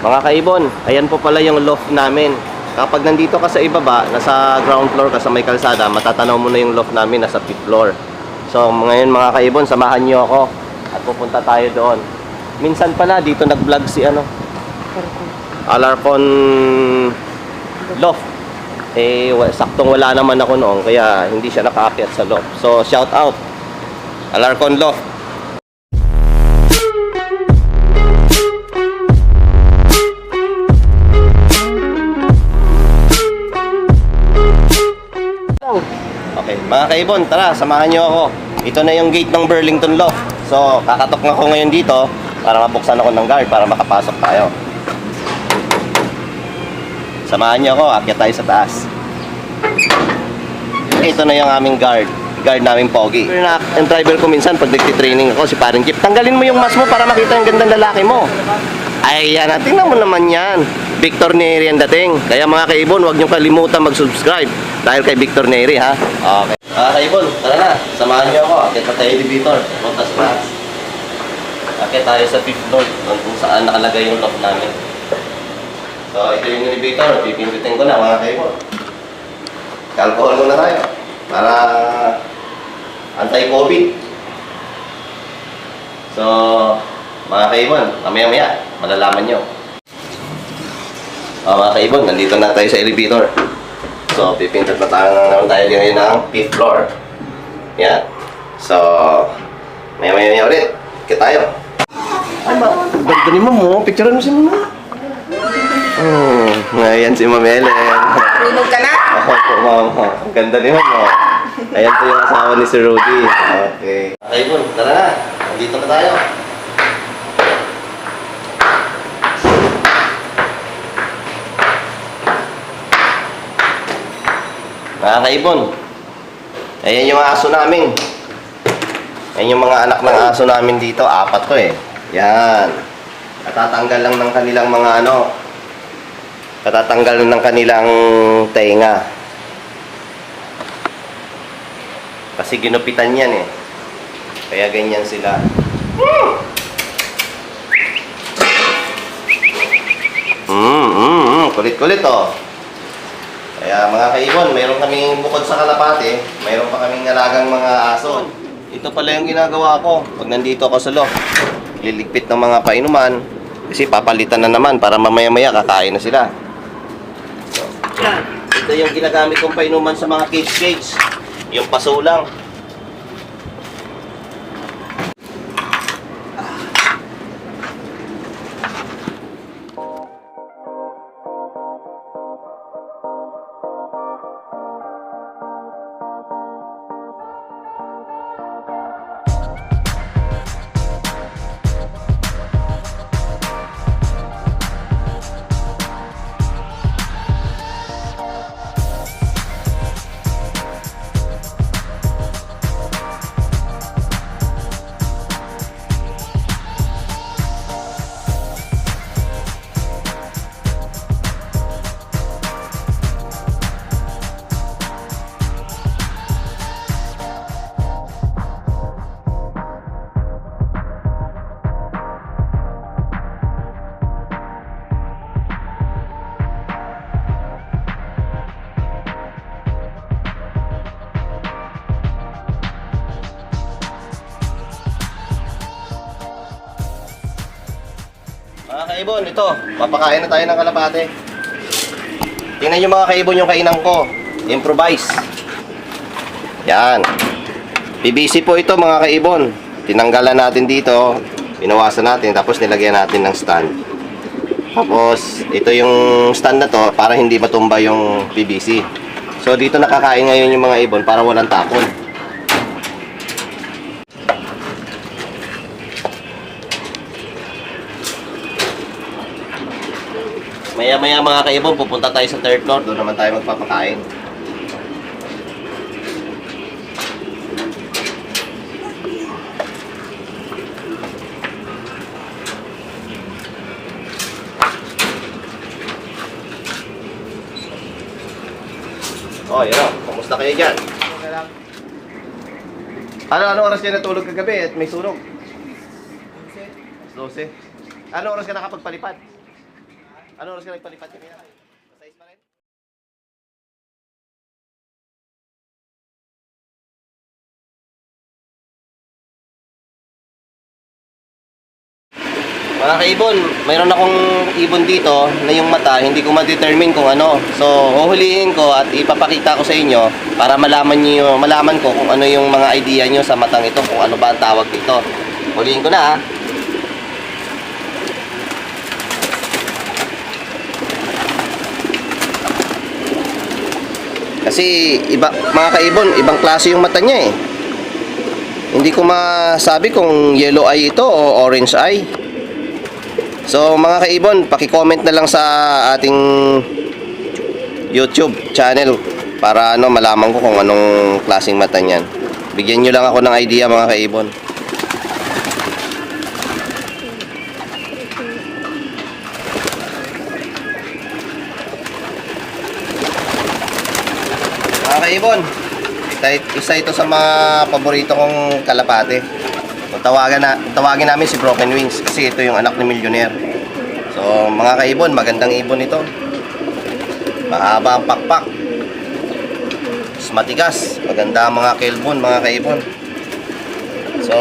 Mga kaibon, ayan po pala yung loft namin. Kapag nandito ka sa ibaba, nasa ground floor ka sa may kalsada, matatanaw mo na yung loft namin nasa fifth floor. So ngayon mga kaibon, samahan niyo ako at pupunta tayo doon. Minsan pala dito nag-vlog si ano, Alarcon Loft. Eh, saktong wala naman ako noon, kaya hindi siya nakaakyat sa loft. So, shout out. Alarcon Loft. Mga kaibon, tara, samahan niyo ako. Ito na yung gate ng Burlington Loft. So, kakatok na ako ngayon dito para mabuksan ako ng guard para makapasok tayo. Samahan niyo ako, akyat tayo sa taas. Ito na yung aming guard. Guard namin pogi. Ang driver ko minsan pag nagtitraining ako, si Paring Jeep, tanggalin mo yung mask mo para makita yung gandang lalaki mo. Ay, yan. ah, Tingnan mo naman yan. Victor Neri ang dating. Kaya mga kaibon, huwag niyo kalimutan mag-subscribe. Dahil kay Victor Neri, ha? Okay. Mga kaibon, tara na. Samahan niyo ako. Akit pa tayo elevator. Punta sa taas. Akit tayo sa fifth floor. Doon kung saan nakalagay yung lock namin. So, ito yung elevator. Pipindutin ko na, mga kaibon. Alcohol muna tayo. Para anti-COVID. So, mga kaibon, mamaya-maya, malalaman nyo. Oh, mga kaibon, nandito na tayo sa elevator. So, pipindot na tayo na naman tayo ngayon ng 5th floor. Yan. So, maya-maya ulit. Kita tayo. Ay, ma, ganda mo mo. Picturean mo si Mama. Oh, ngayon si Mama Ellen. Tulog ka na? Ako po, mama. Ang ganda ni mama. Ayan po yung asawa ni Sir Rudy. Okay. Okay, Bun, tara na. Nandito na tayo. Mga kaibon, ayan yung aso namin. Ayan yung mga anak ng aso namin dito. Apat to eh. Yan. Katatanggal lang ng kanilang mga ano, katatanggal ng kanilang tenga. Kasi ginupitan yan eh. Kaya ganyan sila. Mm, mm, mm, kulit-kulit oh. Kaya mga kaibon, mayroon kaming bukod sa kalapate, mayroon pa kaming alagang mga aso. Ito pala yung ginagawa ko pag nandito ako sa loft. Liligpit ng mga painuman kasi papalitan na naman para mamaya-maya kakain na sila. So, ito yung ginagamit kong painuman sa mga cage-cage. Yung paso lang. Kaibon, ito. Papakain na tayo ng kalapate. Tingnan nyo mga kaibon yung kainang ko. Improvise. Yan. BBC po ito mga kaibon. Tinanggalan natin dito. Pinawasan natin. Tapos nilagyan natin ng stand. Tapos, ito yung stand na to para hindi matumba yung PVC. So, dito nakakain ngayon yung mga ibon para walang tapon. Maya-maya mga kaibon, pupunta tayo sa third floor. Doon naman tayo magpapakain. Oh, yun o. Kumusta kayo dyan? Ano, ano oras ka natulog kagabi at may sunog? 12. Ano oras ka nakapagpalipad? Ano oras ka nagpalipat kanina? Size pa rin? Mga kaibon, mayroon akong ibon dito na yung mata, hindi ko ma-determine kung ano. So, huhulihin ko at ipapakita ko sa inyo para malaman niyo, malaman ko kung ano yung mga idea niyo sa matang ito, kung ano ba ang tawag dito. Hulihin ko na ah. Kasi iba mga kaibon, ibang klase yung mata niya eh. Hindi ko masabi kung yellow eye ito o orange eye. So mga kaibon, paki-comment na lang sa ating YouTube channel para ano malaman ko kung anong klaseng mata niyan. Bigyan niyo lang ako ng idea mga kaibon. Kaibon, isa, ito sa mga paborito kong kalapate. Tawagan na, tawagin namin si Broken Wings kasi ito yung anak ni Millionaire. So, mga kaibon, magandang ibon ito. Mahaba ang pakpak. Mas matigas. Maganda ang mga kelbon, mga kaibon. So,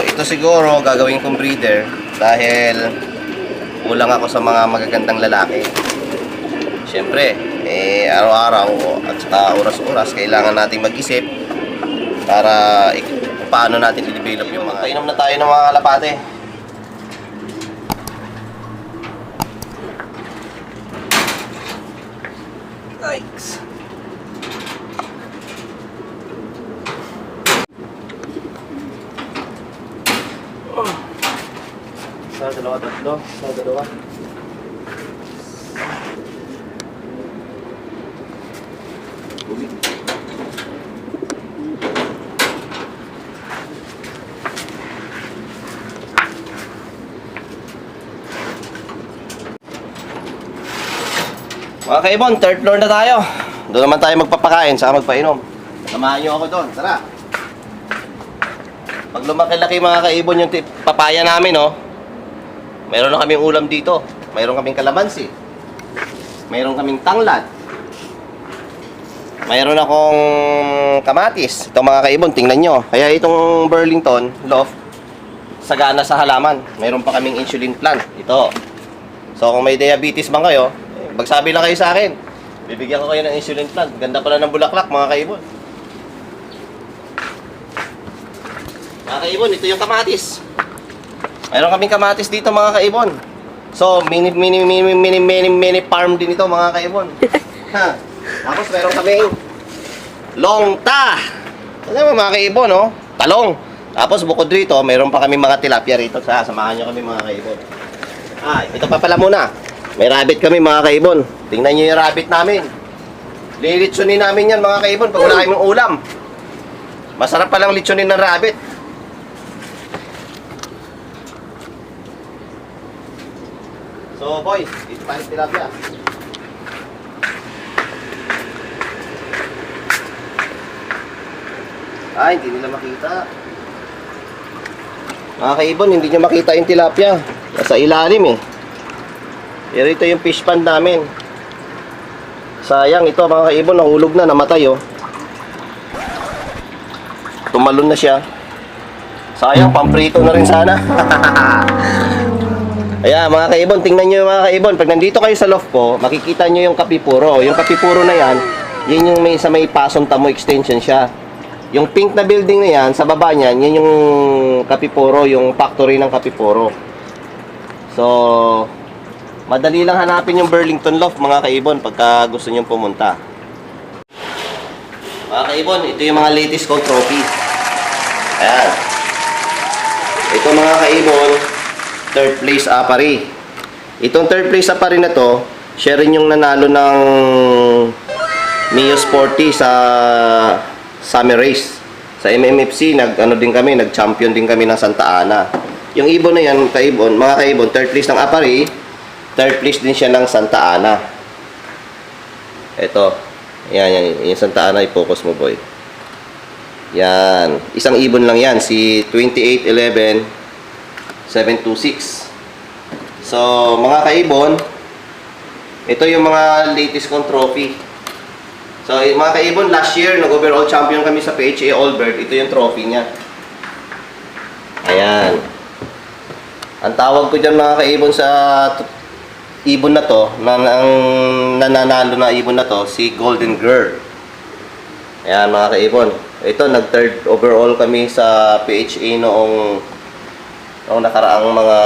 ito siguro gagawin kong breeder dahil kulang ako sa mga magagandang lalaki. Siyempre, eh, araw-araw at saka oras-oras kailangan nating mag-isip para paano natin i-develop yung mga... Painom na tayo ng mga kalapate. Yikes. Sa dalawa, tatlo. Sa dalawa. Mga kaibon, third floor na tayo. Doon naman tayo magpapakain, saka magpainom. Samahan niyo ako doon, tara. Pag lumaki-laki mga kaibon yung papaya namin, oh. Meron na kaming ulam dito. Meron kaming kalamansi. Meron kaming tanglad. Mayroon akong kamatis. Ito mga kaibon, tingnan nyo. Kaya itong Burlington loft, sagana sa halaman. Meron pa kaming insulin plant. Ito. So kung may diabetes man kayo, magsabi lang kayo sa akin. Bibigyan ko kayo ng insulin plant. Ganda pala ng bulaklak mga kaibon. Mga kaibon, ito yung kamatis. Mayroon kaming kamatis dito mga kaibon. So, mini mini mini mini mini mini farm din ito mga kaibon. ha. Tapos meron kaming longta. Ano ba mga kaibon, no? Talong. Tapos bukod rito, meron pa kami mga tilapia rito. Sa samahan nyo kami mga kaibon. Ah, ito pa pala muna. May rabbit kami mga kaibon. Tingnan nyo yung rabbit namin. Lilitsunin namin yan mga kaibon pag wala kaming ulam. Masarap palang litsunin ng rabbit. So boys, dito pa rin tilapia. Ay, hindi nila makita. Mga kaibon, hindi nyo makita yung tilapia. Nasa ilalim eh. Pero ito yung fish pond namin. Sayang ito mga kaibon, nahulog na, namatay oh. Tumalon na siya. Sayang, pamprito na rin sana. Ayan, mga kaibon, tingnan nyo mga kaibon. Pag nandito kayo sa loft ko, makikita nyo yung kapipuro. Yung kapipuro na yan, yun yung may sa may pasong tamo extension siya. Yung pink na building na yan, sa baba niyan, yan yung kapipuro, yung factory ng kapipuro. So, madali lang hanapin yung Burlington Loft, mga kaibon, pagka gusto nyo pumunta. Mga kaibon, ito yung mga latest kong trophy. Ayan. Ito mga kaibon, third place apari. Itong third place apari na to, siya rin yung nanalo ng Mio Sporty sa Summer Race. Sa MMFC, nag, ano din kami, nag-champion din kami ng Santa Ana. Yung ibon na yan, kaibon, mga kaibon, third place ng apari, third place din siya ng Santa Ana. Ito. Yan, yan, yung Santa Ana, i-focus mo boy. Yan. Isang ibon lang yan. Si 2811 726. So, mga kaibon, Ito yung mga latest kong trophy. So, eh, mga kaibon, last year, nag-overall champion kami sa PHA Allbird. Ito yung trophy niya. Ayan. Ang tawag ko dyan mga kaibon sa ibon na to, na ang nananalo na ibon na to, si Golden Girl. Ayan mga kaibon. Ito, nag-third overall kami sa PHA noong noong nakaraang mga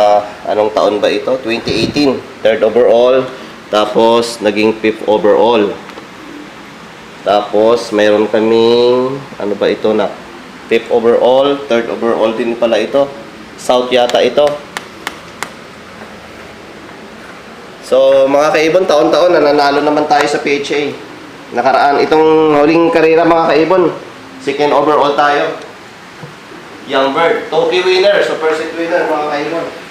anong taon ba ito? 2018. Third overall. Tapos, naging fifth overall. Tapos, mayroon kaming, ano ba ito na? Fifth overall, third overall din pala ito. South yata ito. So, mga kaibon, taon-taon, nananalo naman tayo sa PHA. Nakaraan, itong huling karera mga kaibon, second overall tayo. Young Bird, Toki winner, super set winner mga kaibon.